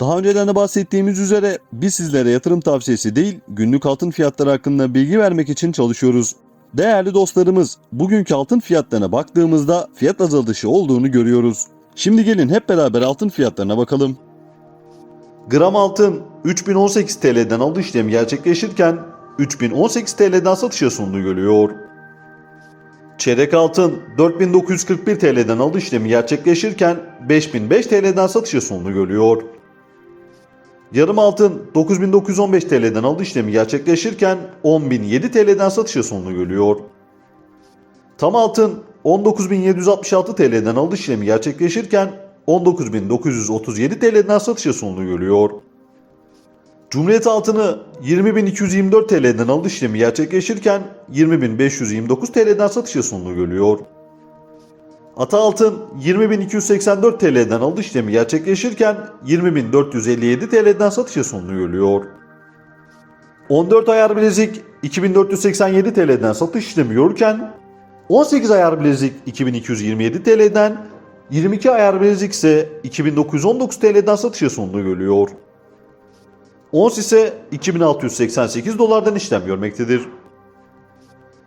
Daha önceden de bahsettiğimiz üzere biz sizlere yatırım tavsiyesi değil, günlük altın fiyatları hakkında bilgi vermek için çalışıyoruz. Değerli dostlarımız, bugünkü altın fiyatlarına baktığımızda fiyat azalışı olduğunu görüyoruz. Şimdi gelin hep beraber altın fiyatlarına bakalım. Gram altın 3018 TL'den alış işlemi gerçekleşirken 3018 TL'den satışa sunduğu görülüyor. Çeyrek altın 4941 TL'den alış işlemi gerçekleşirken 5005 TL'den satışa sunduğu görülüyor. Yarım altın 9915 TL'den alış işlemi gerçekleşirken 10.007 TL'den satışa sonunu görüyor. Tam altın 19.766 TL'den alış işlemi gerçekleşirken 19.937 TL'den satışa sonunu görüyor. Cumhuriyet altını 20.224 TL'den alış işlemi gerçekleşirken 20.529 TL'den satışa sonunu görüyor. Ata altın 20.284 TL'den alış işlemi gerçekleşirken 20.457 TL'den satışa sonunu görüyor. 14 ayar bilezik 2487 TL'den satış işlemi görürken 18 ayar bilezik 2227 TL'den 22 ayar bilezik ise 2919 TL'den satışa sonunu görüyor. Ons ise 2688 dolardan işlem görmektedir.